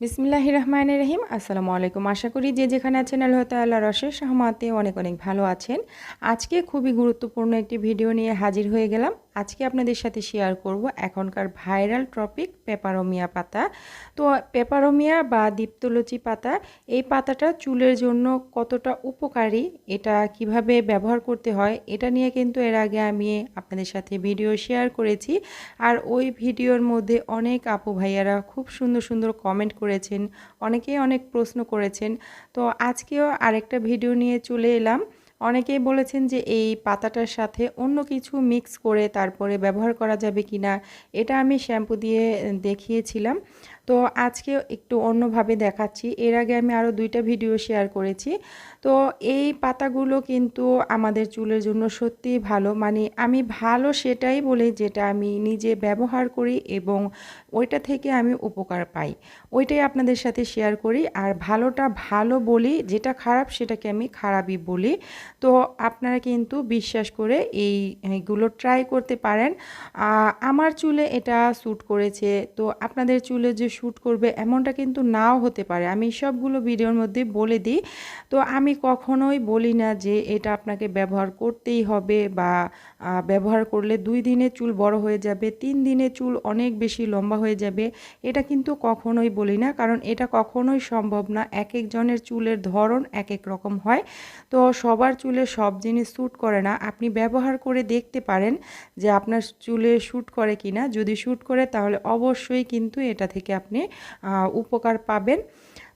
বিসমিল্লাহ রহমান রহিম। আসসালামু আলাইকুম। আশা করি যে যেখানে আছেন আল্লাহ তাল্লাহ রসের সহমাতে অনেক অনেক ভালো আছেন। আজকে খুবই গুরুত্বপূর্ণ একটি ভিডিও নিয়ে হাজির হয়ে গেলাম। আজকে আপনাদের সাথে শেয়ার করব এখনকার ভাইরাল টপিক পেপারোমিয়া পাতা। তো পেপারোমিয়া বা দীপ্তলচি পাতা, এই পাতাটা চুলের জন্য কতটা উপকারী, এটা কীভাবে ব্যবহার করতে হয়, এটা নিয়ে কিন্তু এর আগে আমি আপনাদের সাথে ভিডিও শেয়ার করেছি। আর ওই ভিডিওর মধ্যে অনেক আপু ভাইয়ারা খুব সুন্দর সুন্দর কমেন্ট করেছেন, অনেকেই অনেক প্রশ্ন করেছেন। তো আজকেও আরেকটা ভিডিও নিয়ে চলে এলাম। অনেকেই বলেছেন যে এই পাতাটার সাথে অন্য কিছু মিক্স করে তারপরে ব্যবহার করা যাবে কি না এটা আমি শ্যাম্পু দিয়ে দেখিয়েছিলাম। তো আজকে একটু অন্যভাবে দেখাচ্ছি। এর আগে আমি আরও দুইটা ভিডিও শেয়ার করেছি। তো এই পাতাগুলো কিন্তু আমাদের চুলের জন্য সত্যিই ভালো। মানে আমি ভালো সেটাই বলি যেটা আমি নিজে ব্যবহার করি এবং ওইটা থেকে আমি উপকার পাই। ওইটাই আপনাদের সাথে শেয়ার করি। আর ভালোটা ভালো বলি, যেটা খারাপ সেটাকে আমি খারাপই বলি। তো আপনারা কিন্তু বিশ্বাস করে এইগুলো ট্রাই করতে পারেন। আমার চুলে এটা স্যুট করেছে। তো আপনাদের চুলে যে শ্যুট করবে, এমনটা কিন্তু নাও হতে পারে। আমি সবগুলো ভিডিওর মধ্যে বলে দিই। তো আমি কখনোই বলি না যে এটা আপনাকে ব্যবহার করতেই হবে বা ব্যবহার করলে দুই দিনে চুল বড় হয়ে যাবে, তিন দিনে চুল অনেক বেশি লম্বা হয়ে যাবে, এটা কিন্তু কখনোই বলি না। কারণ এটা কখনোই সম্ভব না। এক একজনের চুলের ধরন এক এক রকম হয়। তো সবার চুলে সব জিনিস শ্যুট করে না। আপনি ব্যবহার করে দেখতে পারেন যে আপনার চুলে শ্যুট করে কি না যদি শ্যুট করে তাহলে অবশ্যই কিন্তু এটা থেকে আপনি উপকার পাবেন।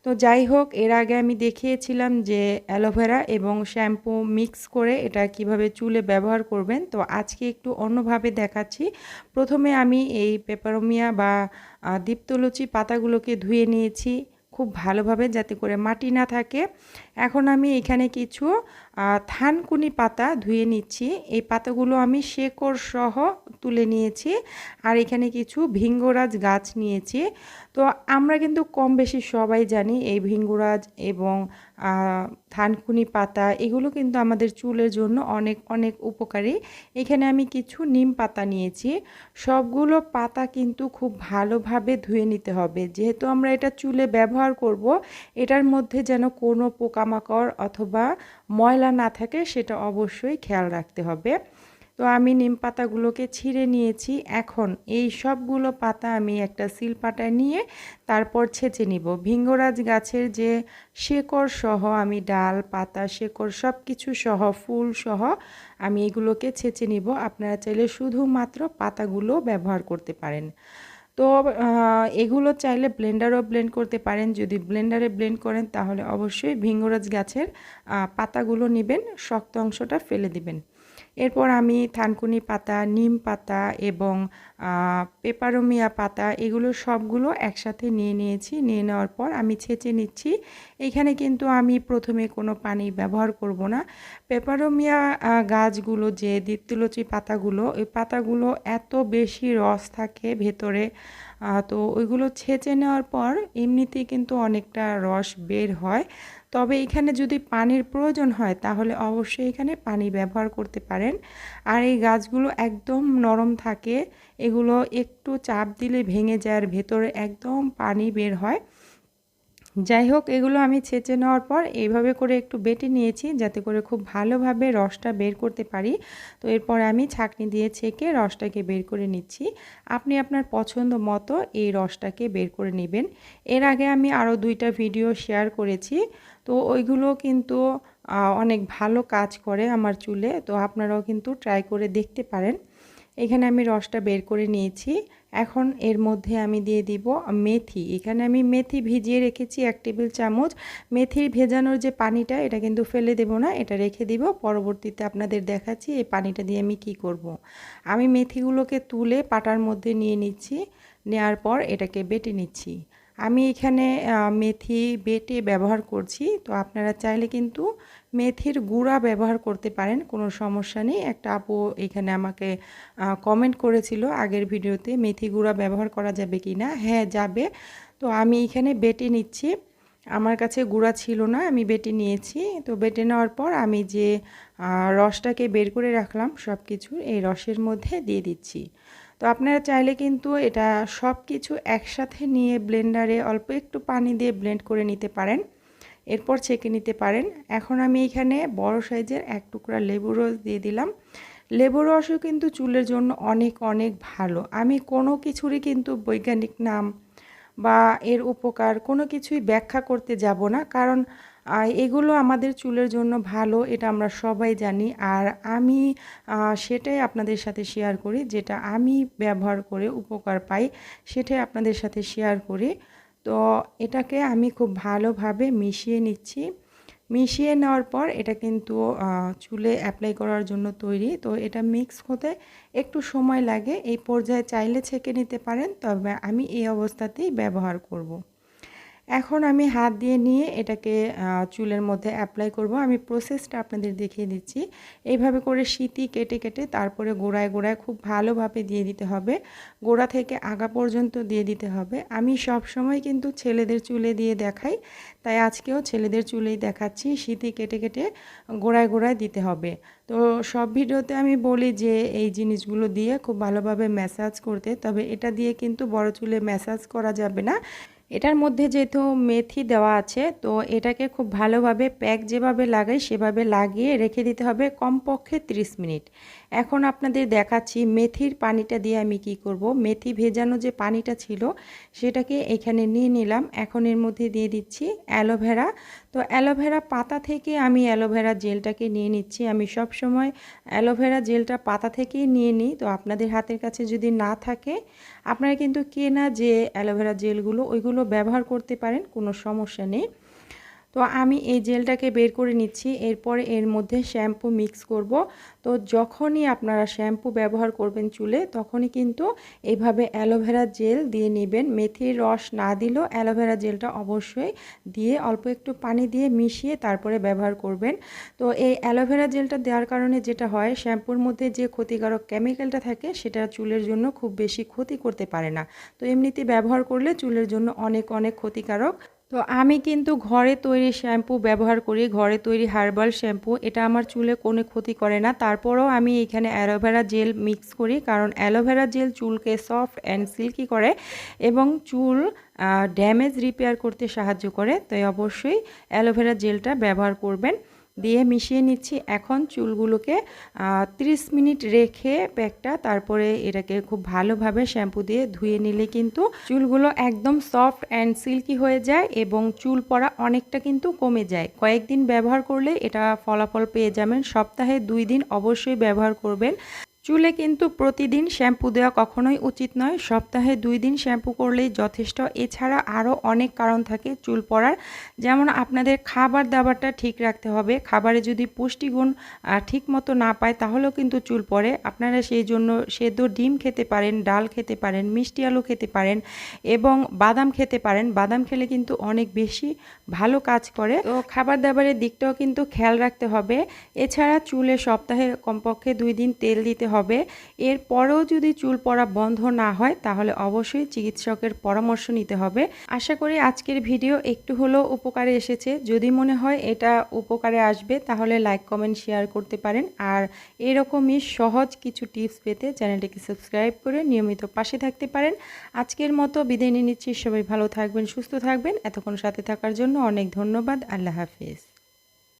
তো যাই হোক, এর আগে আমি দেখিয়েছিলাম যে অ্যালোভেরা এবং শ্যাম্পু মিক্স করে এটা কীভাবে চুলে ব্যবহার করবেন। তো আজকে একটু অন্যভাবে দেখাচ্ছি। প্রথমে আমি এই পেপারোমিয়া বা দীপ্তলুচি পাতাগুলোকে ধুয়ে নিয়েছি খুব ভালোভাবে যাতে করে মাটি না থাকে। এখন আমি এখানে কিছু থানকুনি পাতা ধুয়ে নিচ্ছি। এই পাতাগুলো আমি শেকড় সহ তুলে নিয়েছি আর এখানে কিছু ভিঙ্গরাজ গাছ নিয়েছি। তো আমরা কিন্তু কম বেশি সবাই জানি এই ভিঙ্গরাজ এবং থানকুনি পাতা, এগুলো কিন্তু আমাদের চুলের জন্য অনেক অনেক উপকারী। এখানে আমি কিছু নিম পাতা নিয়েছি। সবগুলো পাতা কিন্তু খুব ভালোভাবে ধুয়ে নিতে হবে। যেহেতু আমরা এটা চুলে ব্যবহার করব, এটার মধ্যে যেন কোনো পোকামাকড় অথবা ময়লা না থাকে, সেটা অবশ্যই খেয়াল রাখতে হবে। তো আমি নিম পাতাগুলোকে ছিঁড়ে নিয়েছি। এখন এই সবগুলো পাতা আমি একটা শিলপাটায় নিয়ে তারপর ছেঁচে নিব। ভিঙ্গরাজ গাছের যে শেকড় সহ আমি ডাল, পাতা, শেকড় সব কিছু সহ, ফুল সহ আমি এগুলোকে ছেঁচে নিব। আপনারা চাইলে শুধুমাত্র পাতাগুলো ব্যবহার করতে পারেন। তো এগুলো চাইলে ব্লেন্ডারও ব্লেন্ড করতে পারেন। যদি ব্লেন্ডারে ব্লেন্ড করেন, তাহলে অবশ্যই ভিঙ্গরাজ গাছের পাতাগুলো নেবেন, শক্ত অংশটা ফেলে দিবেন। এরপর আমি থানকুনি পাতা, নিম পাতা এবং পেপারোমিয়া পাতা এগুলো সবগুলো একসাথে নিয়ে নিয়েছি। নিয়ে নেওয়ার পর আমি ছেঁচে নিচ্ছি। এখানে কিন্তু আমি প্রথমে কোনো পানি ব্যবহার করব না। পেপারোমিয়া গাছগুলো যে দীপ্তিলচি পাতাগুলো, ওই পাতাগুলো এত বেশি রস থাকে ভেতরে তো ওইগুলো ছেঁচে নেওয়ার পর এমনিতেই কিন্তু অনেকটা রস বের হয়। তবে এখানে যদি পানির প্রয়োজন হয়, তাহলে অবশ্যই এখানে পানি ব্যবহার করতে পারেন। আর এই গাছগুলো একদম নরম থাকে, এগুলো একটু চাপ দিলে ভেঙে যায় আর ভেতরে একদম পানি বের হয়। যাই হোক, এগুলো আমি ছেঁচে নেওয়ার পর এইভাবে করে একটু বেটে নিয়েছি, যাতে করে খুব ভালোভাবে রসটা বের করতে পারি। তো এরপর আমি ছাকনি দিয়ে ছেঁকে রসটাকে বের করে নিচ্ছি। আপনি আপনার পছন্দ মতো এই রসটাকে বের করে নেবেন। এর আগে আমি আরও দুইটা ভিডিও শেয়ার করেছি। তো ওইগুলো কিন্তু অনেক ভালো কাজ করে আমার চুলে। তো আপনারাও কিন্তু ট্রাই করে দেখতে পারেন। এখানে আমি রসটা বের করে নিয়েছি। এখন এর মধ্যে আমি দিয়ে দিব মেথি। এখানে আমি মেথি ভিজিয়ে রেখেছি এক টেবিল চামচ। মেথির ভেজানোর যে পানিটা, এটা কিন্তু ফেলে দেব না, এটা রেখে দিব। পরবর্তীতে আপনাদের দেখাচ্ছি এই পানিটা দিয়ে আমি কি করব। আমি মেথিগুলোকে তুলে পাটার মধ্যে নিয়ে নিচ্ছি। নেওয়ার পর এটাকে বেটে নিচ্ছি। আমি এখানে মেথি, বেটে ব্যবহার করছি। তো আপনারা চাইলে কিন্তু মেথির গুঁড়া ব্যবহার করতে পারেন, কোনো সমস্যা নেই। একটা আপু এখানে আমাকে কমেন্ট করেছিল আগের ভিডিওতে, মেথি গুঁড়া ব্যবহার করা যাবে কি না? হ্যাঁ যাবে। তো আমি এখানে বেটে নিচ্ছি। আমার কাছে গুঁড়া ছিল না, আমি বেটে নিয়েছি। তো বেটে নেওয়ার পর আমি যে রসটাকে বের করে রাখলাম সব কিছু এই রসের মধ্যে দিয়ে দিচ্ছি। তো আপনারা চাইলে কিন্তু এটা সব কিছু একসাথে নিয়ে ব্লেন্ডারে অল্প একটু পানি দিয়ে ব্লেন্ড করে নিতে পারেন। এরপর ছেঁকে নিতে পারেন। এখন আমি এখানে বড় সাইজের এক টুকরা লেবু রস দিয়ে দিলাম। লেবু রসও কিন্তু চুলের জন্য অনেক অনেক ভালো। আমি কোনো কিছুরই কিন্তু বৈজ্ঞানিক নাম বা এর উপকার কোনো কিছুই ব্যাখ্যা করতে যাব না। কারণ এগুলো আমাদের চুলের জন্য ভালো, এটা আমরা সবাই জানি। আর আমি সেটাই আপনাদের সাথে শেয়ার করি, যেটা আমি ব্যবহার করে উপকার পাই, সেটাই আপনাদের সাথে শেয়ার করি। তো এটাকে আমি খুব ভালোভাবে মিশিয়ে নিচ্ছি। মিশিয়ে নেওয়ার পর এটা কিন্তু চুলে অ্যাপ্লাই করার জন্য তৈরি। তো এটা মিক্স হতে একটু সময় লাগে। এই পর্যায়ে চাইলে ছেঁকে নিতে পারেন, তবে আমি এই অবস্থাতেই ব্যবহার করব। এখন আমি হাত দিয়ে নিয়ে এটাকে চুলের মধ্যে অ্যাপ্লাই করব। আমি প্রসেসটা আপনাদের দেখিয়ে দিচ্ছি। এইভাবে করে শীতি কেটে কেটে তারপরে গোড়ায় গোড়ায় খুব ভালোভাবে দিয়ে দিতে হবে। গোড়া থেকে আগা পর্যন্ত দিয়ে দিতে হবে। আমি সব সময় কিন্তু ছেলেদের চুলে দিয়ে দেখাই। তাই আজকেও ছেলেদের চুলেই দেখাচ্ছি। শীতি কেটে কেটে গোড়ায় গোড়ায় দিতে হবে। তো সব ভিডিওতে আমি বলি যে এই জিনিসগুলো দিয়ে খুব ভালোভাবে ম্যাসাজ করতে। তবে এটা দিয়ে কিন্তু বড় চুলে ম্যাসাজ করা যাবে না। এটার মধ্যে যেহেতু মেথি দেওয়া আছে, তো এটাকে খুব ভালোভাবে প্যাক যেভাবে লাগাই সেভাবে লাগিয়ে রেখে দিতে হবে কমপক্ষে 30 মিনিট। এখন আপনাদের দেখাচ্ছি মেথির পানিটা দিয়ে আমি কি করব। মেথি ভেজানো যে পানিটা ছিল সেটাকে এখানে নিয়ে নিলাম। এখন এর মধ্যে দিয়ে দিচ্ছি অ্যালোভেরা। তো অ্যালোভেরা পাতা থেকে আমি অ্যালোভেরা জেলটাকে নিয়ে নিচ্ছি। আমি সব সময় অ্যালোভেরা জেলটা পাতা থেকেই নিয়ে নিই। তো আপনাদের হাতের কাছে যদি না থাকে, আপনারা কিন্তু কেনা যে অ্যালোভেরা জেলগুলো, ওইগুলো ব্যবহার করতে পারেন কোনো সমস্যা নেই। তো আমি এই জেলটাকে বের করে নিচ্ছি, এরপরে এর মধ্যে শ্যাম্পু মিক্স করব। তো যখনই আপনারা শ্যাম্পু ব্যবহার করবেন চুলে, তখনই কিন্তু এইভাবে অ্যালোভেরা জেল দিয়ে নেবেন। মেথির রস না দিলেও অ্যালোভেরা জেলটা অবশ্যই দিয়ে অল্প একটু পানি দিয়ে মিশিয়ে তারপরে ব্যবহার করবেন। তো এই অ্যালোভেরা জেলটা দেওয়ার কারণে যেটা হয়, শ্যাম্পুর মধ্যে যে ক্ষতিকারক কেমিক্যালটা থাকে, সেটা চুলের জন্য খুব বেশি ক্ষতি করতে পারে না। তো এমনিতে ব্যবহার করলে চুলের জন্য অনেক অনেক ক্ষতিকারক। তো আমি কিন্তু ঘরে তৈরি শ্যাম্পু ব্যবহার করি, ঘরে তৈরি হার্বাল শ্যাম্পু। এটা আমার চুলে কোনো ক্ষতি করে না। তারপরেও আমি এখানে অ্যালোভেরা জেল মিক্স করি, কারণ aloe vera gel soft and silky করে এবং চুল ড্যামেজ রিপেয়ার করতে সাহায্য করে। তাই অবশ্যই অ্যালোভেরা জেলটা ব্যবহার করবেন। দিয়ে মিশিয়ে নিচ্ছি। এখন চুলগুলোকে 30 মিনিট রেখে প্যাকটা তারপরে এটাকে খুব ভালোভাবে শ্যাম্পু দিয়ে ধুয়ে নিলে কিন্তু চুলগুলো একদম সফট অ্যান্ড সিল্কি হয়ে যায় এবং চুল পড়া অনেকটা কিন্তু কমে যায়। কয়েকদিন ব্যবহার করলে এটা ফলাফল পেয়ে যাবেন। সপ্তাহে দুই দিন অবশ্যই ব্যবহার করবেন। চুলে কিন্তু প্রতিদিন শ্যাম্পু দেওয়া কখনোই উচিত নয়। সপ্তাহে দুই দিন শ্যাম্পু করলেই যথেষ্ট। এছাড়া আরও অনেক কারণ থাকে চুল পড়ার। যেমন আপনাদের খাবার দাবারটা ঠিক রাখতে হবে। খাবারে যদি পুষ্টিগুণ ঠিক মতো না পায় তাহলেও কিন্তু চুল পড়ে। আপনারা সেই জন্য সেদ্ধ ডিম খেতে পারেন, ডাল খেতে পারেন, মিষ্টি আলু খেতে পারেন এবং বাদাম খেতে পারেন। বাদাম খেলে কিন্তু অনেক বেশি ভালো কাজ করে। তো খাবার দাবারের দিকটাও কিন্তু খেয়াল রাখতে হবে। এছাড়া চুলে সপ্তাহে কমপক্ষে দুই দিন তেল দিতে হবে। হবে। এরপরেও যদি চুল পড়া বন্ধ না হয়, তাহলে অবশ্যই চিকিৎসকের পরামর্শ নিতে হবে। আশা করি আজকের ভিডিও একটু হলেও উপকারে এসেছে। যদি মনে হয় এটা উপকারে আসবে, তাহলে লাইক, কমেন্ট, শেয়ার করতে পারেন। আর এরকমই সহজ কিছু টিপস পেতে চ্যানেলটিকে সাবস্ক্রাইব করে নিয়মিত পাশে থাকতে পারেন। আজকের মতো বিদায় নিয়ে নিচ্ছি। সবাই ভালো থাকবেন, সুস্থ থাকবেন। এতক্ষণ সাথে থাকার জন্য অনেক ধন্যবাদ। আল্লাহ হাফিজ।